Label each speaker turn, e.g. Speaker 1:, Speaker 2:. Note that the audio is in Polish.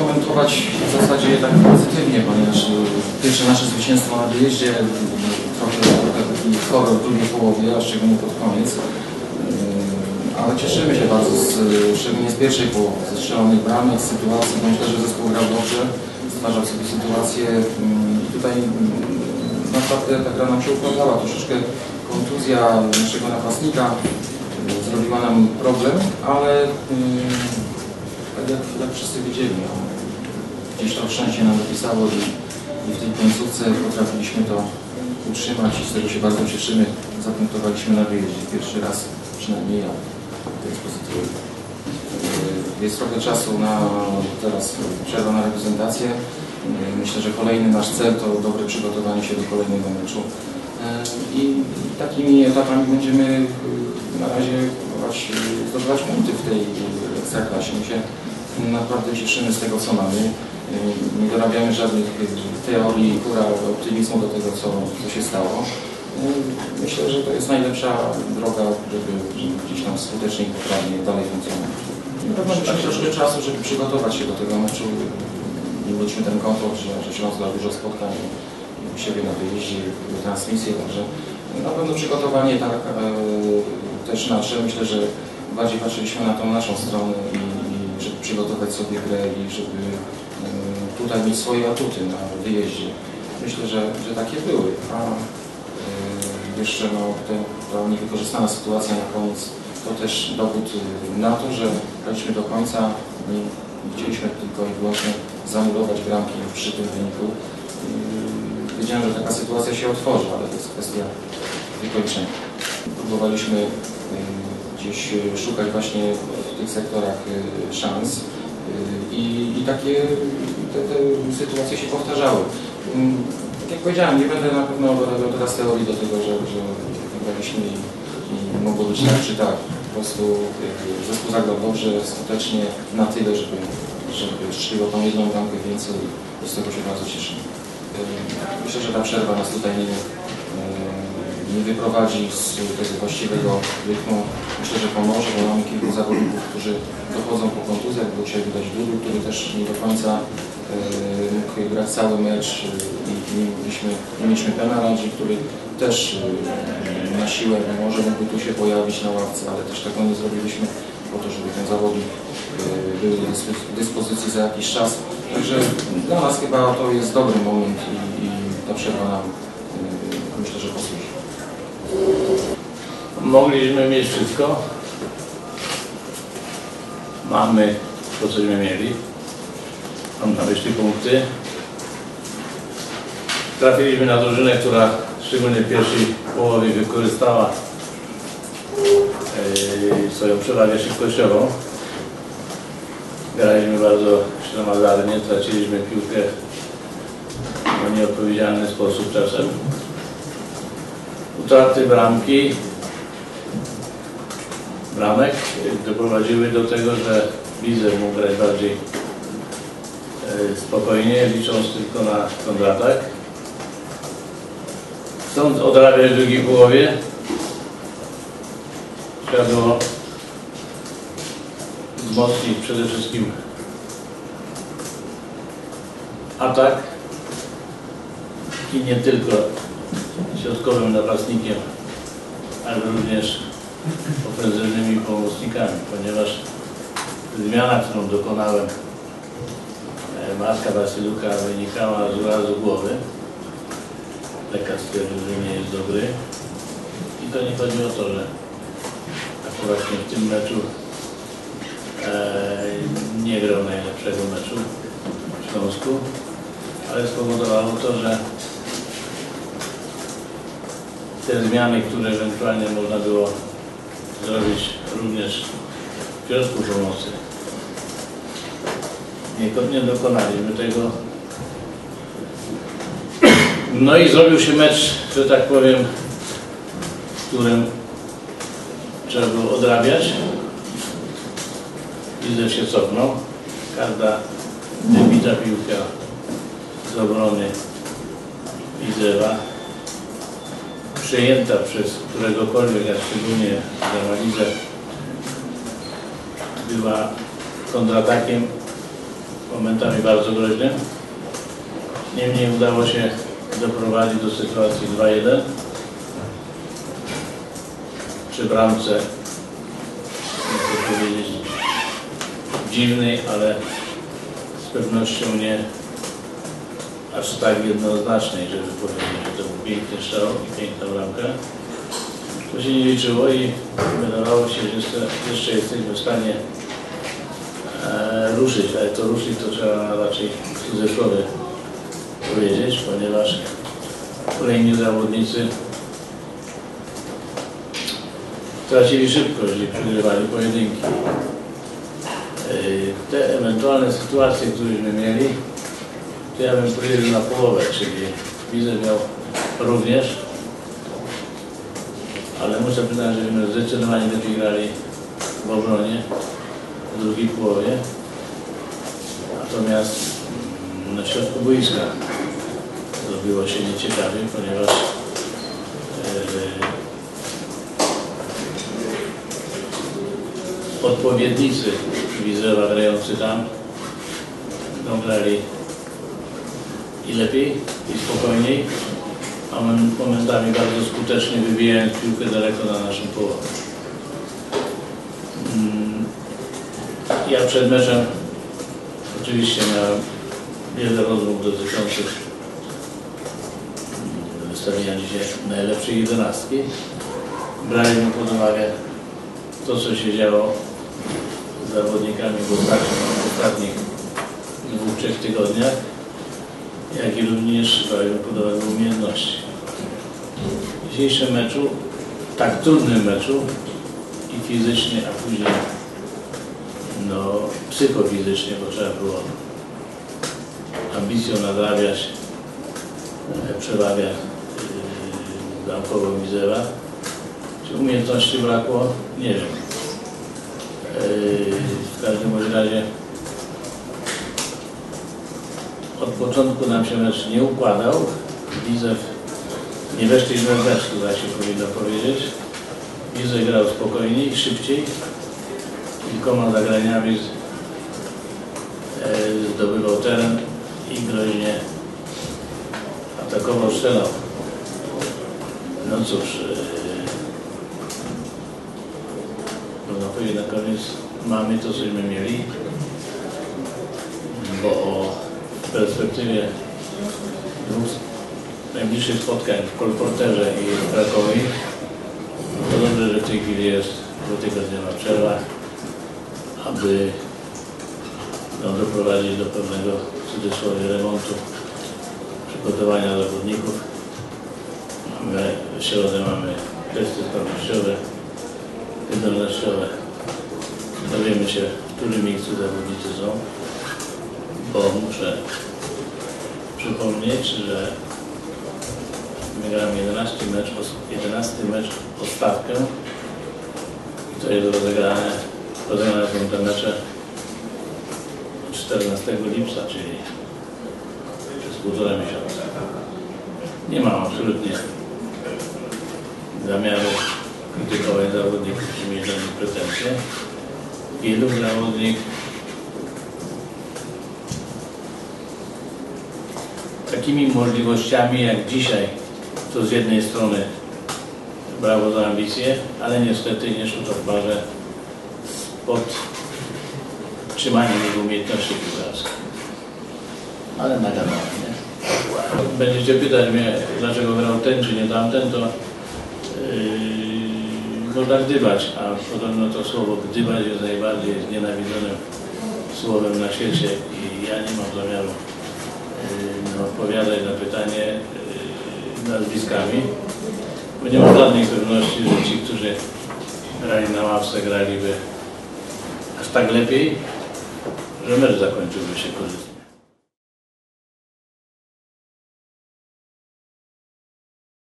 Speaker 1: komentować w zasadzie tak pozytywnie, ponieważ y, pierwsze nasze zwycięstwo na wyjeździe trochę, trochę taki horror w drugiej połowie, a szczególnie pod koniec. Y, Ale cieszymy się bardzo, z, szczególnie z pierwszej połowy, ze strzelonych bramek, z sytuacji, bo myślę, że zespół grał dobrze, stwarzał sobie sytuację mm, i tutaj mm, naprawdę ta gra nam się układała. Troszeczkę kontuzja naszego napastnika zrobiła nam problem, ale y, tak jak, jak wszyscy widzieli, no, gdzieś to szczęście nam dopisało i, i w tej końcówce potrafiliśmy to utrzymać i z tego się bardzo cieszymy. Zapunktowaliśmy na wyjeździe pierwszy raz, przynajmniej ja tej pozycji. Yy, Jest trochę czasu na teraz przerwa na reprezentację. Yy, Myślę, że kolejny nasz cel to dobre przygotowanie się do kolejnego meczu. Yy, I takimi etapami będziemy yy, na razie próbować zdobywać punkty w tej ekstraklasie. My się naprawdę cieszymy z tego, co mamy. Nie dorabiamy żadnych yy, teorii, kura, optymizmu do tego, co, co się stało. Yy, Myślę, że to jest najlepsza droga, żeby gdzieś tam skutecznie i poprawnie dalej funkcjonować. Na pewno trzeba troszkę czasu, żeby przygotować się do tego meczu. Nie mieliśmy ten komfort, że, że Śląsk dużo spotkań u siebie na wyjeździe, transmisje, także na pewno przygotowanie tak e, też nasze. Myślę, że bardziej patrzyliśmy na tą naszą stronę i, i żeby przygotować sobie grę i żeby e, tutaj mieć swoje atuty na wyjeździe. Myślę, że, że takie były. A e, jeszcze no, te, ta niewykorzystana sytuacja na koniec to też dowód y, na to, że graliśmy do końca. Nie chcieliśmy tylko i wyłącznie zamurować bramki przy tym wyniku. Wiedziałem, że taka sytuacja się otworzy, ale to jest kwestia wykończenia. Próbowaliśmy gdzieś szukać właśnie w tych sektorach szans i, i takie te, te sytuacje się powtarzały. Yy, Tak jak powiedziałem, nie będę na pewno dodawał teraz teorii do tego, że, że wygraliśmy i, mogło być tak czy tak. Po prostu zespół zagrał dobrze, skutecznie na tyle, żeby, żeby strzeliło tą jedną bramkę więcej i z tego się bardzo cieszymy. Myślę, że ta przerwa nas tutaj nie wyprowadzi z tego właściwego rytmu. Myślę, że pomoże, bo mamy kilku zawodników, którzy dochodzą po kontuzjach, bo dzisiaj widać Dudu, który też nie do końca yy, mógł grać cały mecz yy, i nie mieliśmy, nie mieliśmy który też yy, na siłę może mógłby tu się pojawić na ławce, ale też tego nie zrobiliśmy po to, żeby ten zawodnik był do dyspo- dyspozycji za jakiś czas. Także dla nas chyba to jest dobry moment i, i ta przerwa nam myślę, że posłuży.
Speaker 2: Mogliśmy mieć wszystko. Mamy to, cośmy mieli. Mam na myśli punkty. Trafiliśmy na drużynę, która szczególnie w pierwszej połowie wykorzystała yy, swoją przewagę szybkościową. Graliśmy bardzo ślamazarnie, traciliśmy piłkę w nieodpowiedzialny sposób czasem. Utraty bramki bramek doprowadziły do tego, że Wizer mógł grać bardziej y, spokojnie, licząc tylko na kontratak. Chcąc odrabiać w drugiej połowie, trzeba było wzmocnić przede wszystkim atak i nie tylko środkowym napastnikiem, ale również ofensywnymi pomocnikami, ponieważ zmiana, którą dokonałem e, Marka Wasyluka wynikała z urazu głowy. Lekarz stwierdził, że nie jest dobry. I to nie chodzi o to, że akurat w tym meczu e, nie grał najlepszego meczu w Śląsku, ale spowodowało to, że te zmiany, które ewentualnie można było zrobić również w środku pomocy. Nie, dokonaliśmy tego. No i zrobił się mecz, że tak powiem, w którym trzeba było odrabiać. Widzę się cofnął. Każda wybita piłka z obrony Widzewa przejęta przez któregokolwiek, a szczególnie za analizę, była kontratakiem momentami bardzo groźnym. Niemniej udało się doprowadzić do sytuacji 2-1 przy bramce, chcę powiedzieć dziwnej, ale z pewnością nie aż tak jednoznacznej, żeby powiedzieć, że to był piękny strzał i piękna bramka. To się nie liczyło i wydawało się, że jeszcze, jeszcze jesteśmy w stanie e, ruszyć, ale to ruszyć to trzeba raczej w cudzysłowie powiedzieć, ponieważ kolejni zawodnicy tracili szybkość i przegrywali pojedynki. E, Te ewentualne sytuacje, któreśmy mieli, to ja bym podzielił na połowę, czyli widzę miał również, ale muszę przyznać, żeśmy zdecydowanie lepiej grali w obronie w drugiej połowie. Natomiast mm, na środku boiska zrobiło się nieciekawie, ponieważ e, odpowiednicy Widzewa grający tam no, i lepiej, i spokojniej, a mom- momentami bardzo skutecznie wybijając piłkę daleko na naszym połowie. Mm, Ja przed meczem oczywiście miałem wiele rozmów dotyczących mm, wystawienia dzisiaj najlepszej jedenastki. Braliśmy pod uwagę to, co się działo z zawodnikami w ostatnich dwóch, trzech tygodniach jak i również brałem pod uwagę umiejętności. W dzisiejszym meczu, tak trudnym meczu i fizycznie, a później no, psychofizycznie, bo trzeba było ambicją nadrabiać e, przewagę yy, bramkową Mizewa. Czy umiejętności brakło? Nie wiem. Yy, w każdym razie początku nam się mecz nie układał. Widzew nie weszliśmy w mecz, chyba się powinno powiedzieć. Widzew grał spokojniej, szybciej. Kilkoma zagraniami e, zdobywał teren i groźnie atakował, strzelał. No cóż, e, można powiedzieć na koniec mamy to, cośmy mieli, bo o w perspektywie dwóch najbliższych spotkań w Kolporterze i w Krakowie. To dobrze, że w tej chwili jest dwutygodniowa przerwa, aby no, doprowadzić do pewnego w cudzysłowie remontu, przygotowania zawodników. Mamy, w środę mamy testy sprawnościowe, wydolnościowe. Dowiemy się, w którym miejscu zawodnicy są bo muszę przypomnieć, że my gramy 11 mecz, os- 11 mecz o stawkę to jest rozegrane, rozegrane są te mecze 14 lipca, czyli przez półtora miesiąca. Nie mam absolutnie zamiaru krytykować zawodników czy mieć do nich pretensje. Wielu zawodnik takimi możliwościami jak dzisiaj, to z jednej strony brawo za ambicje, ale niestety nie szło to w parze pod trzymaniem jego umiejętności piłkarskich. Ale nagadałem, nie? Będziecie pytać mnie, dlaczego grał ten czy nie tamten, to yy, można gdybać, a podobno to słowo gdybać jest najbardziej znienawidzonym słowem na świecie i ja nie mam zamiaru odpowiadać na pytanie yy, nazwiskami, bo nie mam żadnej pewności, że ci, którzy grali na ławce, graliby aż tak lepiej, że mecz zakończyłby się korzystnie.